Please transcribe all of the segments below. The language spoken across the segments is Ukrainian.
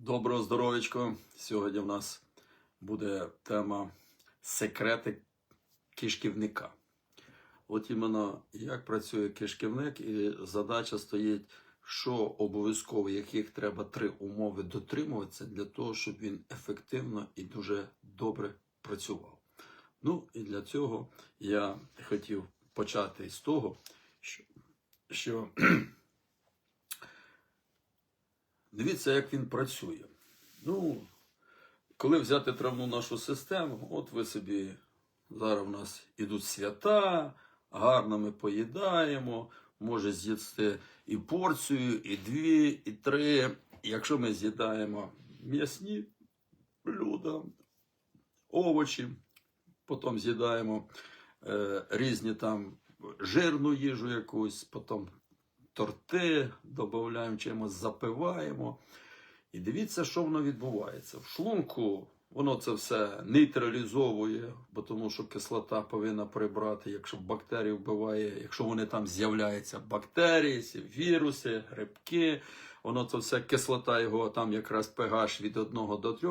Доброго здоров'ячко. Сьогодні в нас буде тема секрети кишківника. От іменно як працює кишківник, і задача стоїть, що обов'язково, яких треба три умови дотримуватися для того, щоб він ефективно і дуже добре працював. Ну і для цього я хотів почати з того, що, що Дивіться, як він працює. Ну, коли взяти травну нашу систему, от ви собі зараз у нас ідуть свята, гарно ми поїдаємо, може з'їсти і порцію, і дві, і три. Якщо ми з'їдаємо м'ясні блюда, овочі, потім з'їдаємо е, різні там жирну їжу якусь, потім торти, додаємо чимось, запиваємо. І дивіться, що воно відбувається. В шлунку воно це все нейтралізовує, бо тому що кислота повинна прибрати, якщо бактерії вбиває, якщо вони там з'являються бактерії, віруси, грибки, воно це все кислота його там якраз pH від 1 до 3,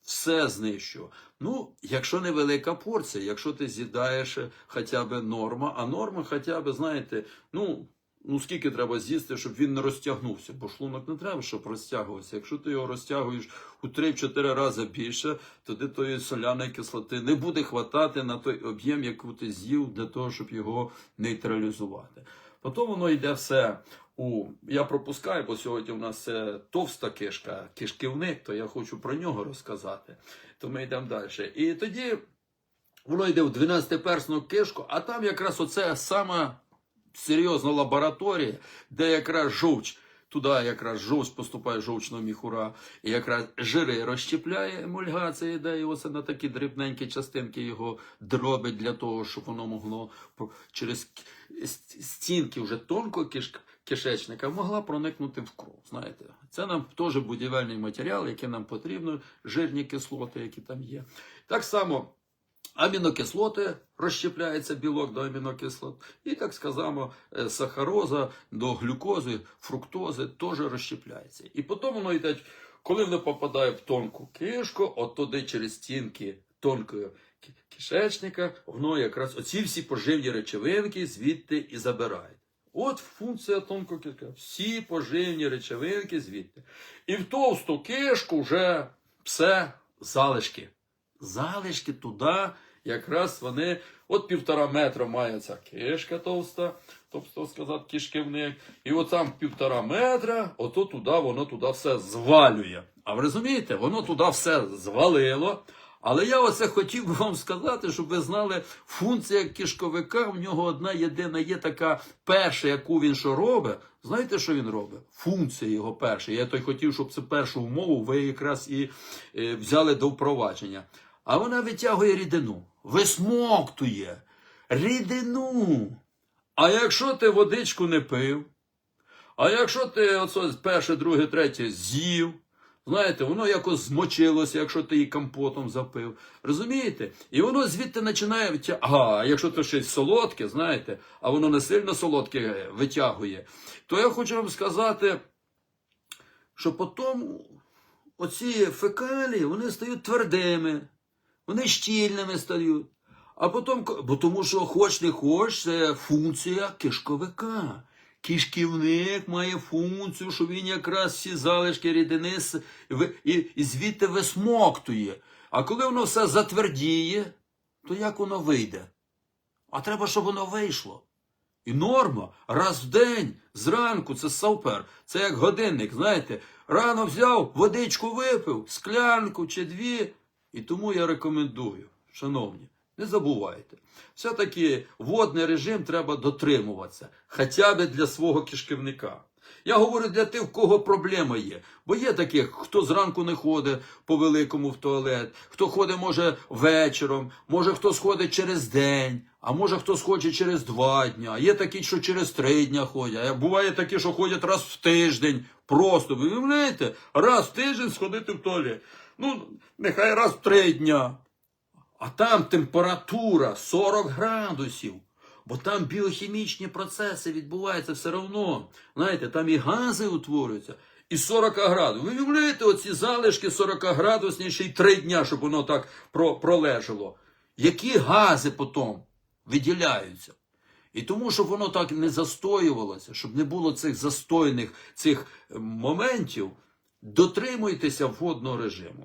все знищує. Ну, якщо невелика порція, якщо ти з'їдаєш хоча б норма, а норма хоча б, знаєте, ну. Ну, скільки треба з'їсти, щоб він не розтягнувся, бо шлунок не треба, щоб розтягувався. Якщо ти його розтягуєш у 3-4 рази більше, тоді тої соляної кислоти не буде хватати на той об'єм, який ти з'їв, для того, щоб його нейтралізувати. Потім воно йде все у. Я пропускаю, бо сьогодні у нас це товста кишка, кишківник, то я хочу про нього розказати. То ми йдемо далі. І тоді воно йде в 12-персну кишку, а там якраз оце саме серйозна лабораторія, де якраз жовч, туди якраз жовч поступає жовчного міхура, і якраз жири розщепляє емульгація, де це на такі дрібненькі частинки його дробить для того, щоб воно могло через стінки вже тонкого киш- кишечника могла проникнути в кров. Знаєте, це нам теж будівельний матеріал, який нам потрібно, жирні кислоти, які там є. Так само. Амінокислоти розщепляється білок до амінокислот, і так сказано, е, сахароза до глюкози, фруктози теж розщепляється. І потім воно йде, коли воно попадає в тонку кишку, от туди через стінки тонкого ки- кишечника, воно якраз оці всі поживні речовинки звідти і забирає. От функція тонкого кишка. Всі поживні речовинки звідти. І в товсту кишку вже все залишки залишки туди, якраз вони от півтора метра має ця кишка товста, тобто сказати, кишківник. І от там півтора метра, ото туди воно туди все звалює. А ви розумієте, воно туди все звалило. Але я оце хотів би вам сказати, щоб ви знали, функція кишковика в нього одна єдина є така перша, яку він що робить. Знаєте, що він робить? Функція його перша. Я то й хотів, щоб це першу умову ви якраз і е, взяли до впровадження. А вона витягує рідину, висмоктує рідину. А якщо ти водичку не пив, а якщо ти оце перше, друге, третє з'їв, знаєте, воно якось змочилося, якщо ти її компотом запив. Розумієте? І воно звідти починає витягувати. Ага, а якщо то щось солодке, знаєте, а воно не сильно солодке витягує, то я хочу вам сказати, що потім оці фекалії вони стають твердими, вони щільними стають. А потім, бо тому що хоч не хоч, це функція кишковика. Кишківник має функцію, що він якраз всі залишки рідини і, і звідти висмоктує. А коли воно все затвердіє, то як воно вийде? А треба, щоб воно вийшло. І норма раз в день, зранку, це супер. Це як годинник, знаєте, рано взяв, водичку випив, склянку чи дві. І тому я рекомендую, шановні, не забувайте. Все-таки водний режим треба дотримуватися, хоча б для свого кишківника. Я говорю для тих, в кого проблема є. Бо є таких, хто зранку не ходить по великому в туалет, хто ходить, може, вечором, може хто сходить через день, а може хто сходить через два дні. А є такі, що через три дні ходять. Буває такі, що ходять раз в тиждень. Просто, ви уявляєте, раз в тиждень сходити в туалет. Ну, нехай раз в три дня. А там температура 40 градусів. Бо там біохімічні процеси відбуваються все одно. Знаєте, там і гази утворюються. і 40 градусів. Ви уявляєте оці залишки 40 градусні ще й 3 дня, щоб воно так пролежало. Які гази потім виділяються? І тому, щоб воно так не застоювалося, щоб не було цих застойних цих е, моментів, дотримуйтеся водного режиму.